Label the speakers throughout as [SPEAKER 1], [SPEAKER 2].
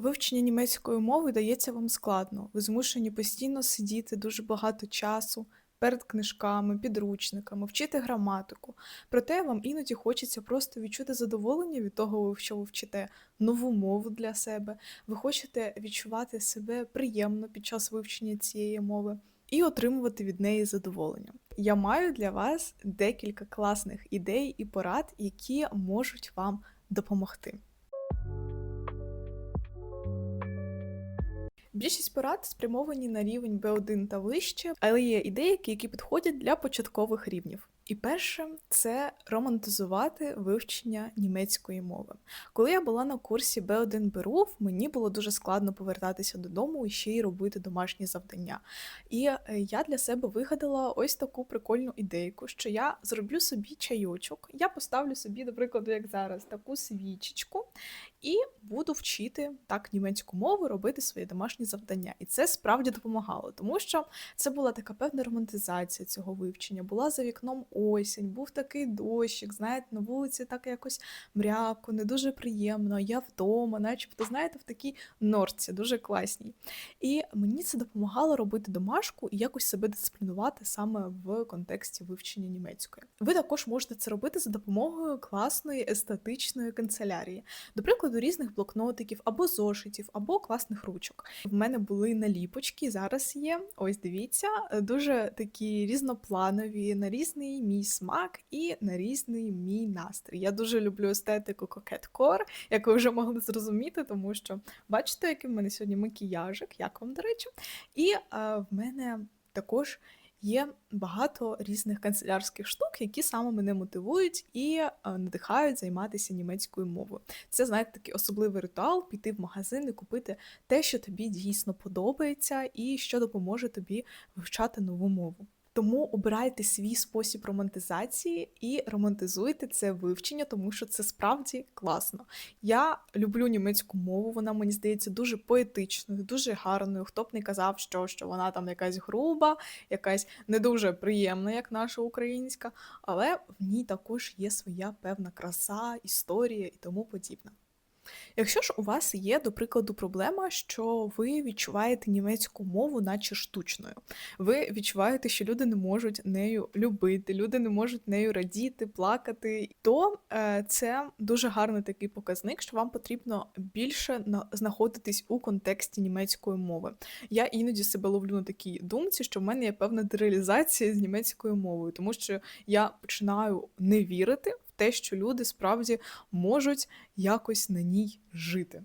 [SPEAKER 1] Вивчення німецької мови дається вам складно. Ви змушені постійно сидіти дуже багато часу перед книжками, підручниками, вчити граматику. Проте вам іноді хочеться просто відчути задоволення від того, що ви вчите нову мову для себе. Ви хочете відчувати себе приємно під час вивчення цієї мови і отримувати від неї задоволення. Я маю для вас декілька класних ідей і порад, які можуть вам допомогти. Більшість порад спрямовані на рівень B1 та вище, але є і деякі, які підходять для початкових рівнів. І перше це романтизувати вивчення німецької мови. Коли я була на курсі B1 Берув, мені було дуже складно повертатися додому і ще й робити домашні завдання. І е, я для себе вигадала ось таку прикольну ідейку, що я зроблю собі чайочок, я поставлю собі, до прикладу, як зараз, таку свічечку, і буду вчити так німецьку мову, робити свої домашні завдання. І це справді допомагало, тому що це була така певна романтизація цього вивчення. Була за вікном осінь, був такий дощик, знаєте, на вулиці так якось мряко, не дуже приємно. Я вдома, начебто, знаєте, в такій норці, дуже класній. І мені це допомагало робити домашку і якось себе дисциплінувати саме в контексті вивчення німецької. Ви також можете це робити за допомогою класної естетичної канцелярії, до прикладу, різних блокнотиків або зошитів, або класних ручок. В мене були наліпочки, зараз є. Ось дивіться, дуже такі різнопланові, на різний мій смак і на різний мій настрій. Я дуже люблю естетику кокет-кор, як ви вже могли зрозуміти, тому що бачите, який в мене сьогодні макіяжик, як вам, до речі, і е, в мене також. Є багато різних канцелярських штук, які саме мене мотивують і е, надихають займатися німецькою мовою. Це, знаєте, такий особливий ритуал піти в магазин і купити те, що тобі дійсно подобається, і що допоможе тобі вивчати нову мову. Тому обирайте свій спосіб романтизації і романтизуйте це вивчення, тому що це справді класно. Я люблю німецьку мову, вона мені здається дуже поетичною, дуже гарною. Хто б не казав, що, що вона там якась груба, якась не дуже приємна, як наша українська, але в ній також є своя певна краса, історія і тому подібне. Якщо ж у вас є, до прикладу, проблема, що ви відчуваєте німецьку мову, наче штучною, ви відчуваєте, що люди не можуть нею любити, люди не можуть нею радіти, плакати, то е, це дуже гарний такий показник, що вам потрібно більше знаходитись у контексті німецької мови. Я іноді себе ловлю на такій думці, що в мене є певна дереалізація з німецькою мовою, тому що я починаю не вірити те, що люди справді можуть якось на ній жити.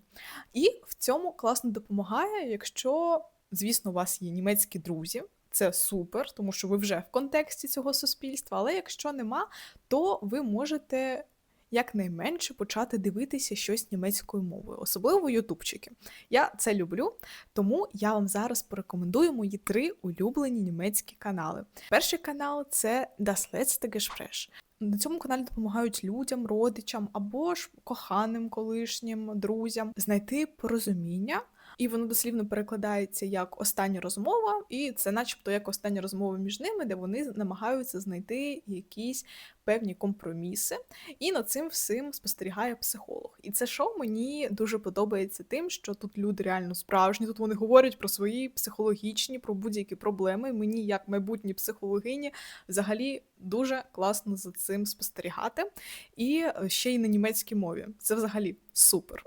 [SPEAKER 1] І в цьому класно допомагає, якщо, звісно, у вас є німецькі друзі. Це супер, тому що ви вже в контексті цього суспільства. Але якщо нема, то ви можете якнайменше почати дивитися щось німецькою мовою, особливо ютубчики. Я це люблю, тому я вам зараз порекомендую мої три улюблені німецькі канали. Перший канал це Das letzte Gespräch. На цьому каналі допомагають людям, родичам або ж коханим колишнім друзям знайти порозуміння, і воно дослівно перекладається як остання розмова, і це, начебто, як остання розмова між ними, де вони намагаються знайти якісь певні компроміси, і над цим всім спостерігає психолог. І це шоу мені дуже подобається тим, що тут люди реально справжні. Тут вони говорять про свої психологічні, про будь-які проблеми. Мені, як майбутній психологині, взагалі дуже класно за цим спостерігати. І ще й на німецькій мові. Це взагалі супер.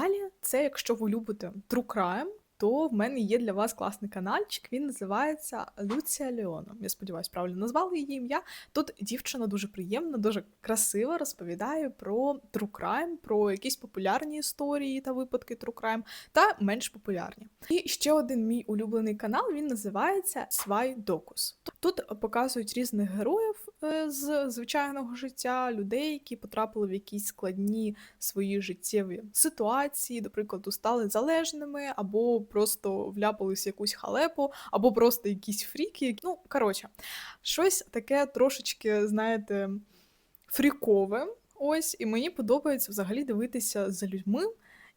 [SPEAKER 1] Далі, це якщо ви любите True Crime, то в мене є для вас класний каналчик. Він називається Люція Леона. Я сподіваюся, правильно назвали її ім'я. Тут дівчина дуже приємна, дуже красиво розповідає про True Crime, про якісь популярні історії та випадки True Crime, та менш популярні. І ще один мій улюблений канал він називається Свай Докус. Тут показують різних героїв з звичайного життя, людей, які потрапили в якісь складні свої життєві ситуації, до прикладу, стали залежними або просто вляпались в якусь халепу, або просто якісь фріки. Ну, коротше, щось таке трошечки, знаєте, фрікове. Ось, і мені подобається взагалі дивитися за людьми,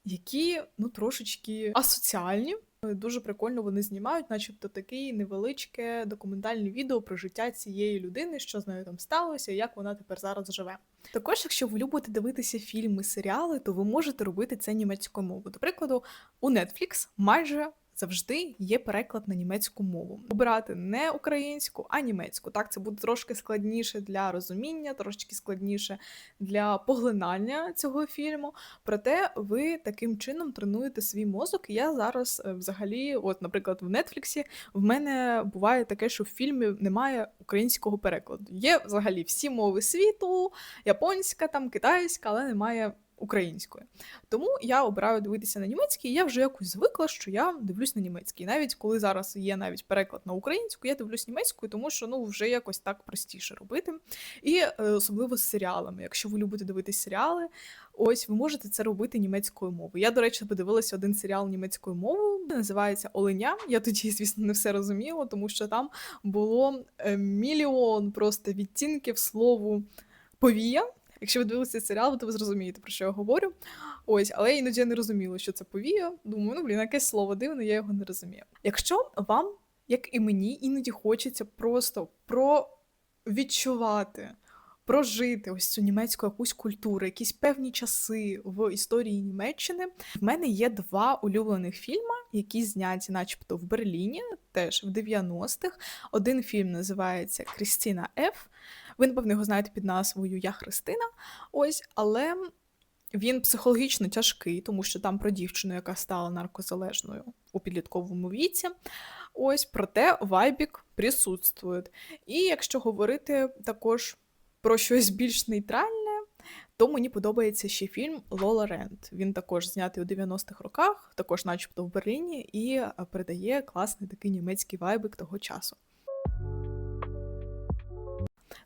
[SPEAKER 1] які ну трошечки асоціальні Дуже прикольно вони знімають, начебто таке невеличке документальне відео про життя цієї людини, що з нею там сталося, як вона тепер зараз живе. Також, якщо ви любите дивитися фільми, серіали, то ви можете робити це німецькою мовою. До прикладу, у Netflix майже завжди є переклад на німецьку мову. Обирати не українську, а німецьку. Так, це буде трошки складніше для розуміння, трошки складніше для поглинання цього фільму. Проте ви таким чином тренуєте свій мозок. Я зараз е, взагалі, от, наприклад, в Нетфліксі в мене буває таке, що в фільмі немає українського перекладу. Є взагалі всі мови світу, японська, там китайська, але немає українською. Тому я обираю дивитися на німецький, і я вже якось звикла, що я дивлюсь на німецький. Навіть коли зараз є навіть переклад на українську, я дивлюсь німецькою, тому що ну вже якось так простіше робити. І е, особливо з серіалами. Якщо ви любите дивитися серіали, ось ви можете це робити німецькою мовою. Я, до речі, подивилася один серіал німецькою мовою, називається Оленя. Я тоді, звісно, не все розуміла, тому що там було е, мільйон просто відтінків слову повія. Якщо ви дивилися серіал, то ви зрозумієте, про що я говорю. Ось, але іноді я не розуміла, що це повія. Думаю, ну блін, якесь слово дивне, я його не розумію. Якщо вам, як і мені, іноді хочеться просто про відчувати. Прожити ось цю німецьку якусь культуру, якісь певні часи в історії Німеччини. В мене є два улюблених фільми, які зняті, начебто, в Берліні, теж в 90-х. Один фільм називається Крістіна Ф. Ви, напевно, його знаєте під назвою Я Христина. Ось, але він психологічно тяжкий, тому що там про дівчину, яка стала наркозалежною у підлітковому віці. Ось, проте вайбік присутствує. І якщо говорити також про щось більш нейтральне, то мені подобається ще фільм Лола Ренд. Він також знятий у 90-х роках, також, начебто, в Берліні, і передає класний такий німецький вайбик того часу.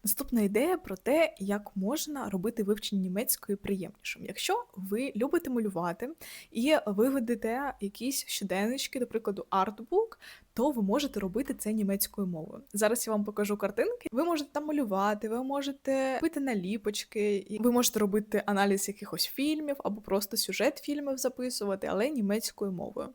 [SPEAKER 1] Наступна ідея про те, як можна робити вивчення німецької приємнішим. Якщо ви любите малювати і ви ведете якісь щоденнички, до прикладу, артбук, то ви можете робити це німецькою мовою. Зараз я вам покажу картинки. Ви можете там малювати, ви можете робити наліпочки, ви можете робити аналіз якихось фільмів або просто сюжет фільмів записувати, але німецькою мовою.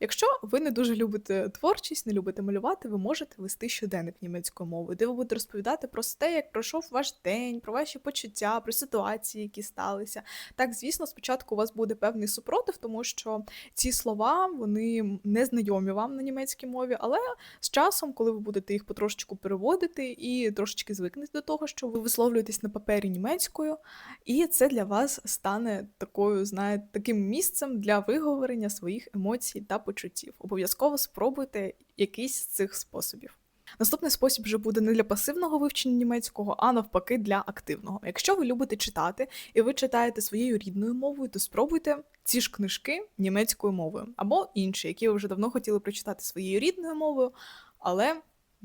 [SPEAKER 1] Якщо ви не дуже любите творчість, не любите малювати, ви можете вести щоденник німецькою мовою, де ви будете розповідати про те, як пройшов ваш день, про ваші почуття, про ситуації, які сталися. Так, звісно, спочатку у вас буде певний супротив, тому що ці слова вони не знайомі вам на німецькій мові мові, але з часом, коли ви будете їх потрошечку переводити і трошечки звикнете до того, що ви висловлюєтесь на папері німецькою, і це для вас стане такою, знаєте, таким місцем для виговорення своїх емоцій та почуттів. Обов'язково спробуйте якийсь з цих способів. Наступний спосіб вже буде не для пасивного вивчення німецького, а навпаки, для активного. Якщо ви любите читати і ви читаєте своєю рідною мовою, то спробуйте ці ж книжки німецькою мовою або інші, які ви вже давно хотіли прочитати своєю рідною мовою, але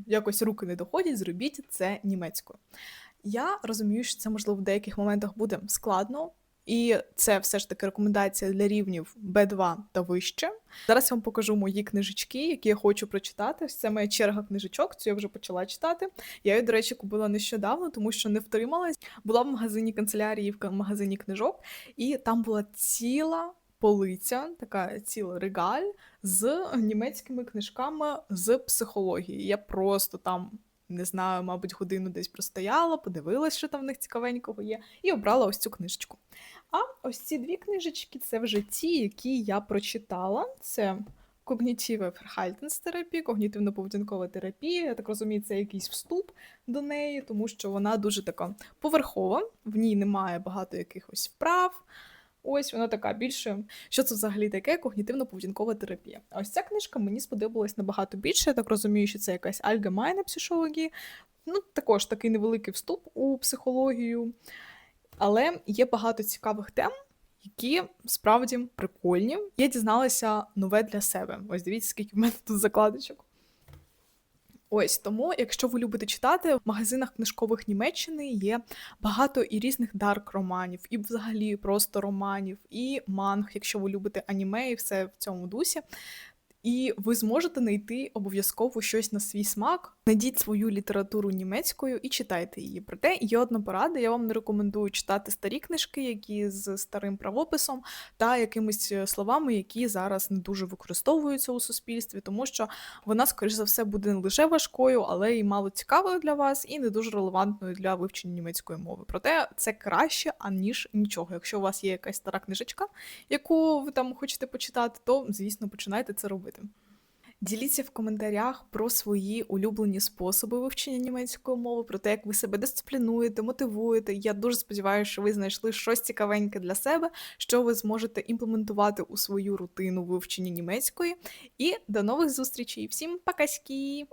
[SPEAKER 1] якось руки не доходять, зробіть це німецькою. Я розумію, що це можливо в деяких моментах буде складно, і це все ж таки рекомендація для рівнів Б2 та вище. Зараз я вам покажу мої книжечки, які я хочу прочитати. Це моя черга книжечок, цю я вже почала читати. Я її, до речі, купила нещодавно, тому що не втрималась. Була в магазині канцелярії, в магазині книжок, і там була ціла. Полиця, така ціла регаль з німецькими книжками з психології. Я просто там не знаю, мабуть, годину десь простояла, подивилась, що там в них цікавенького є, і обрала ось цю книжечку. А ось ці дві книжечки це вже ті, які я прочитала. Це когнітивна терапія, когнітивно-поведінкова терапія. Я так розумію, це якийсь вступ до неї, тому що вона дуже така поверхова, в ній немає багато якихось вправ. Ось вона така більше. Що це взагалі таке когнітивно-поведінкова терапія? А ось ця книжка мені сподобалась набагато більше. Я так розумію, що це якась альгемайна психологія. Ну, також такий невеликий вступ у психологію. Але є багато цікавих тем, які справді прикольні. Я дізналася нове для себе. Ось дивіться, скільки в мене тут закладочок. Ось тому, якщо ви любите читати, в магазинах книжкових Німеччини є багато і різних дарк романів, і взагалі просто романів, і манг, якщо ви любите аніме, і все в цьому дусі. І ви зможете знайти обов'язково щось на свій смак Найдіть свою літературу німецькою і читайте її. Проте є одна порада. Я вам не рекомендую читати старі книжки, які з старим правописом та якимись е, словами, які зараз не дуже використовуються у суспільстві, тому що вона, скоріш за все, буде не лише важкою, але й мало цікавою для вас і не дуже релевантною для вивчення німецької мови. Проте це краще, аніж нічого. Якщо у вас є якась стара книжечка, яку ви там хочете почитати, то звісно починайте це робити. Діліться в коментарях про свої улюблені способи вивчення німецької мови, про те, як ви себе дисциплінуєте, мотивуєте. Я дуже сподіваюся, що ви знайшли щось цікавеньке для себе, що ви зможете імплементувати у свою рутину вивчення німецької. І до нових зустрічей! Всім пакаські!